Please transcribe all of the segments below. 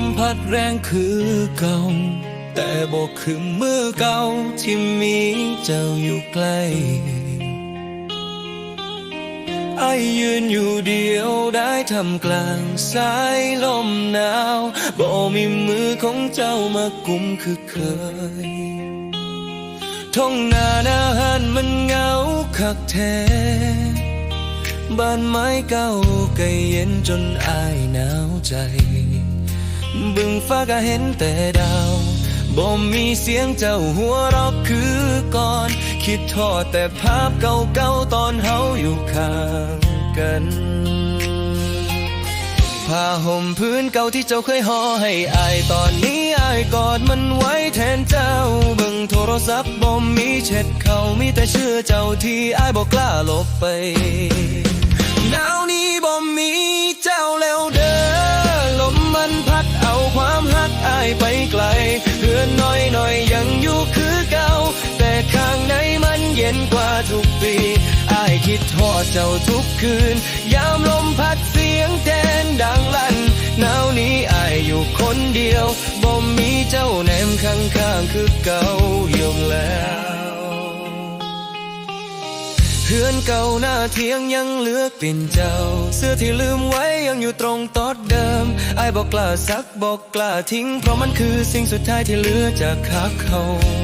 มพัดแรงคือเก่า แต่บอกคือมือเก่าที่มีเจ้าอยู่ใกล้ไอยืนอยู่เดียวได้ทำกลางสายลมหนาวบ่มีมือของเจ้ามากุมคือเคยท้องนาหน้าหันมันเหงาคักแท้บ้านไม้เก่าก็เย็นจนอายหนาวใจ บึงฟ้าก็เห็นแต่ดาวบ่มีเสียงเจ้าหัวเราะคือก่อน คิดทอดแต่ภาพเก่าๆตอนเฮาอยู่ข้างกันผ้าห่มพื้นเก่าที่เจ้าเคยห่อให้อายตอนนี้อายกอดมันไว้แทนเจ้าเบิ่งโทรศัพท์บ่มีเช็ดเขามีแต่เชื่อเจ้าที่อายบอกกล้าลบไป พ่อเจ้าทุกคืน ยามลมพัดเสียงแดนดังลั่นหนาวนี้อายอยู่คนเดียวบ่มีเจ้าแนมข้างๆคือเก่าอยู่แล้ว พื่อนเก่าหน้าเทียงยังเหลือกเป็นเจ้า เสื้อที่ลืมไว้ยังอยู่ตรงตอดเดิมไอ้บอกกล้าซักบอกกล้าทิ้ง เพราะมันคือสิ่งสุดท้ายที่เหลือจากคักเขา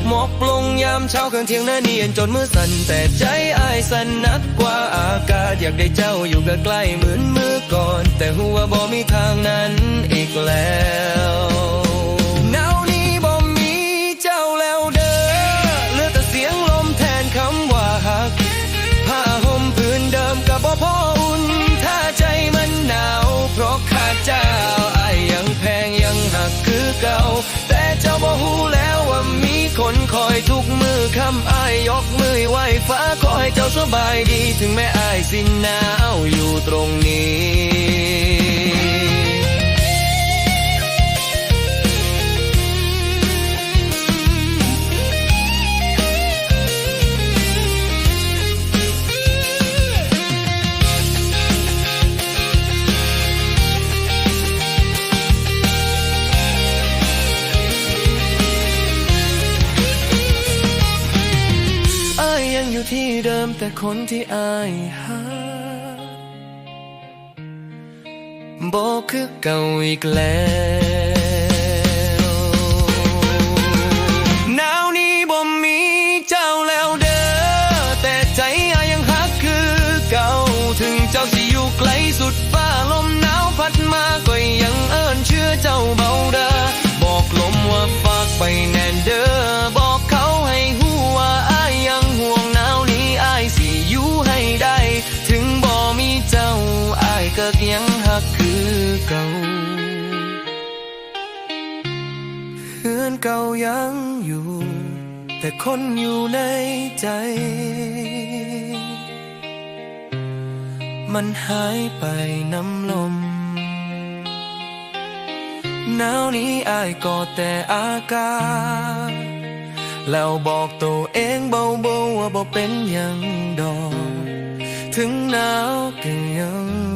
หมอกลงยามเช้าเครื่องเทียงหน้าเนียนจนมือสั่นแต่ใจไอ้สั่นนักกว่าอากาศอยากได้เจ้าอยู่ใกล้ๆเหมือนเมื่อก่อน แต่หัวาบ่มีทางนั้นอีกแล้ว เก่า แต่เจ้าบ่ฮู้แล้วว่ามีคนคอยทุกมือคำไอายยกมือไหว้ฟ้าขอให้เจ้าสบายดี ถึงแม้อายสิหนาวอยู่ตรงนี้ ที่เดิมแต่คนที่อายหาบอกคือเก่าอีกแล้วหนาวนี้บ่มีเจ้าแล้วเด้อแต่ใจอายยังฮักคือเก่าถึงเจ้าสิอยู่ไกลสุดฟ้าลมหนาวพัดมาก็ยังเอิ้นเชื่อเจ้าเบาเด้อบอกลมว่าฝากไปแน่นเด้อ ยก็ยังฮักคือเก่าเฮือนเก่ายังอยู่ แต่คนอยู่ในใจ มันหายไปน้ำลมหนาวนี้อายกอดแต่อากาศแล้วบอกตัวเองเบาๆว่าบ่เป็นยังดอกถึงหนาวก็ยัง